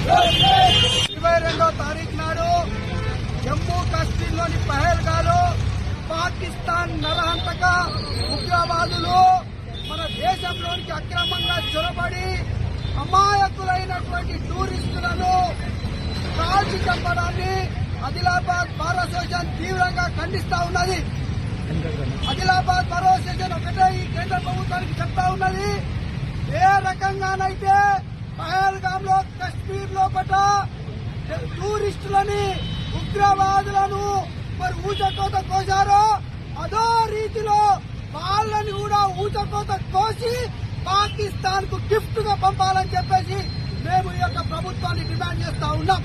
ఇరవై రెండో తారీఖు నాడు జమ్మూ కాశ్మీర్లోని పహల్గాలో పాకిస్తాన్ నరహంతక ఉగ్రవాదులు మన దేశంలోనికి అక్రమంగా చొరబడి అమాయకులైనటువంటి టూరిస్టులను కాల్చి చంపడాన్ని ఆదిలాబాద్ బార్ అసోసియేషన్ తీవ్రంగా ఖండిస్తా ఉన్నది. ఆదిలాబాద్ బార్ అసోసియేషన్ ఒకటే ఈ కేంద్ర ప్రభుత్వానికి చెప్తా ఉన్నది. ఏ రకంగానైతే పహల్గామ్లో కశ్మీర్ లోపల టూరిస్టులని ఉగ్రవాదులను మరి ఊచకోత కోసారో అదో రీతిలో వాళ్ళని కూడా ఊచకోత కోసి పాకిస్తాన్కు గిఫ్ట్గా పంపాలని చెప్పేసి మేము ఈ యొక్క ప్రభుత్వాన్ని డిమాండ్ చేస్తా ఉన్నాం.